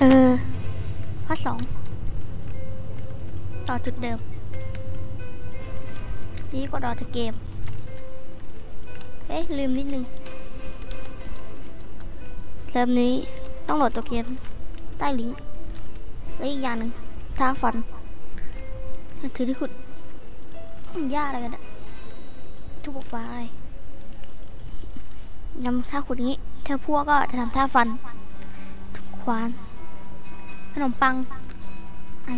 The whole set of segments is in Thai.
เออข้อสองต่อจุดเดิมดีกว่าดอจากเกม เอ๊ะลืมนิดนึงเริ่มนี้ต้องโหลดตัวเกม ใต้ลิงก์และอีกอย่างหนึ่งท่าฟัน ถือที่ขุดยากอะไรกันอะทุบออกไปยำท่าขุดงนี้ ถ้าพวกก็จะทำท่าฟันควาน ขนมปัง ไอ้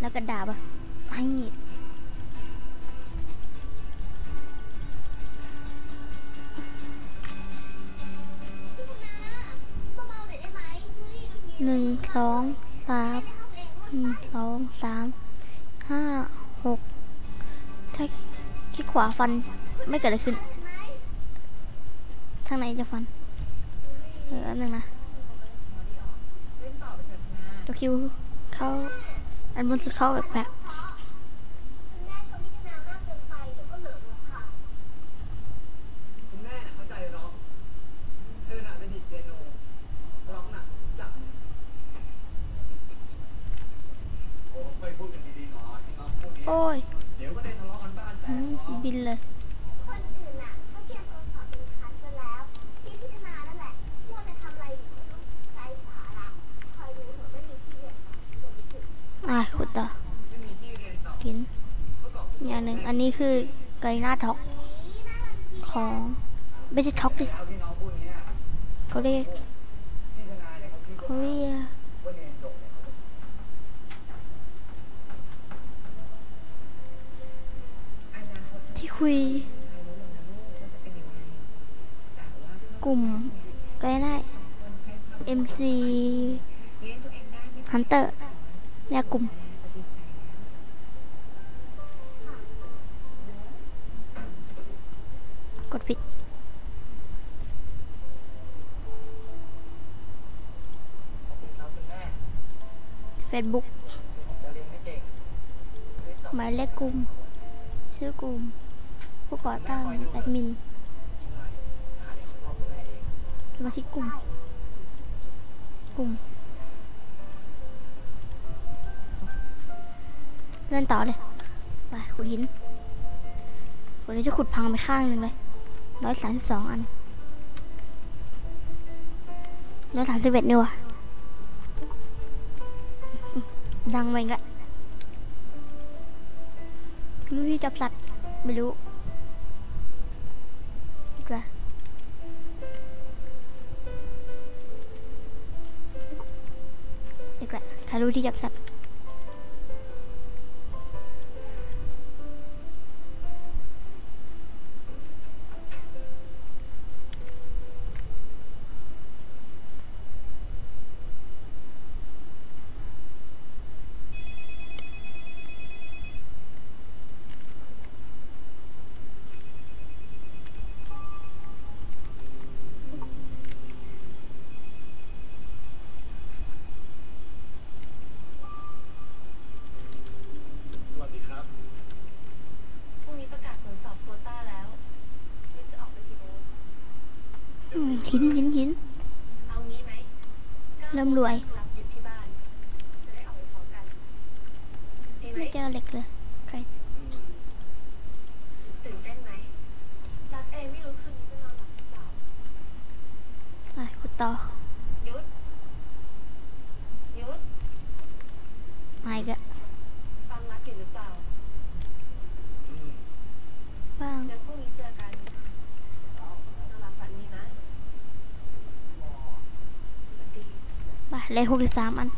แล้วกระดาบอะไอ้หนึ่งสองสามหนึ่งสองสามห้าหกถ้าคลิกขวาฟันไม่เกิดอะไรขึ้นทางไหนจะฟันเอออันนึงนะ คิวเข้าอันบนสุดเข้าแบบแปลก คุณแม่น่ะเข้าใจร็อกเธอน่ะเป็นดิดเปียโนร็อกน่ะจับมือโอ้ค่อยพูดกันดีๆก่อนที่น้องพูดนี้ โอ้ย เดี๋ยวก็ได้ทะเลาะกันบ้านแต อื ก ม หรอก บินเลย คนอื่นน่ะเขาเก็บโทรศัพท์เป็นคันซะแล้วที่พิจารณานั่นแหละมัวแต่ทำอะไรอยู่ไม่รู้ไร้สาระคอยดูเถอะไม่มีที่เรียนต่อจะรู้สึก อะขุดต่อ ไม่มีที่เรียนต่อ กิน เมื่ อย่างหนึ่งอันนี้คือไกน่าท็อกของไม่ใช่ท็อกดิเขาเรียกเขาเรียกที่คุย กลุ่มไก็ได้ MC Hunter เนี่ยกลุ่ม กดผิดขอบคุณครับคุณแม่ Facebook ผมจะเรียนไม่เก่งไม่สอบหมายเลขกลุ่ม ชื่อกลุ่ม ผู้ก่อตั้งแอดมินอีกหน่อยหาเด็กคุณพ่อคุณแม่เองสมาชิกกลุ่ม กลุ่ม เล่นต่อเลย ไปขุดหินวันนี้จะขุดพังไปข้างหนึ่งเลย ร้อยสามสองอันร้อยสามสิบเอ็ดนี่วะดังไปอีกแล้วรู้ที่จับสัตว์ไม่รู้อีกแล้วอีกแล้วใครรู้ที่จับสัตว์ หินหินหินเอางี้ไหมเริ่มรวยรับหยุดที่บ้านจะได้ออกไปพร้อมกันดีไหมไม่เจอเหล็กเลยใครตื่นเต้นไหมรักเองไม่รู้คืนนี้จะนอนหลับหรือเปล่าไปขุดต่อยุดยุดมาอีกแล้ว ฟังรักอยู่หรือเปล่า อืม บ้าง เดี๋ยวพรุ่งนี้เจอกันนอนหลับฝันดีนะสวัสดี เลยหกสิบสามอัน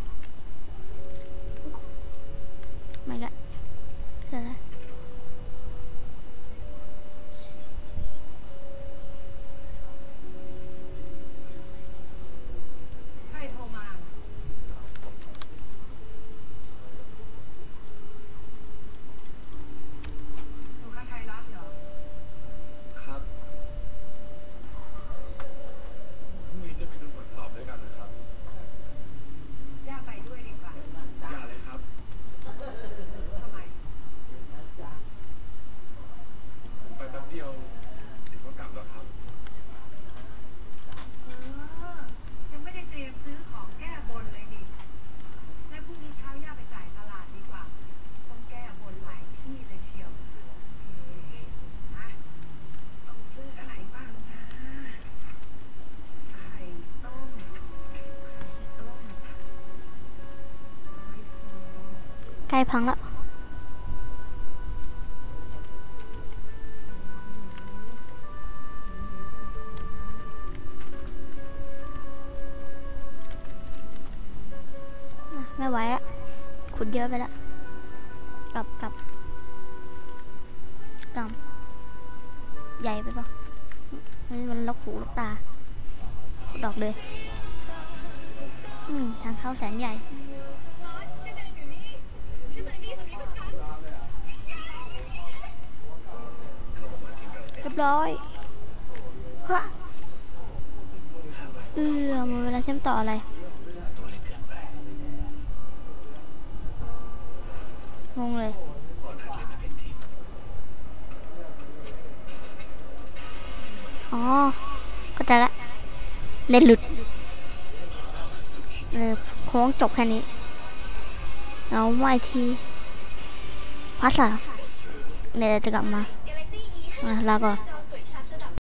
ล้พังแล้วไม่ไหวละขุดเยอะไปละกลับกลับกลับใหญ่ไปปะมันล็อกหูล็อกตาดอกเลย อืมทางเข้าแสนใหญ่ บร้อยฮะเออหมดเวลาเชื่อมต่ออะไรงงเลยอ๋อก็จะละเน็ตหลุดเลยโค้งจบแค่นี้เอาไม่ทีพัสอะเน็ตจะกลับมา อะลาก่อน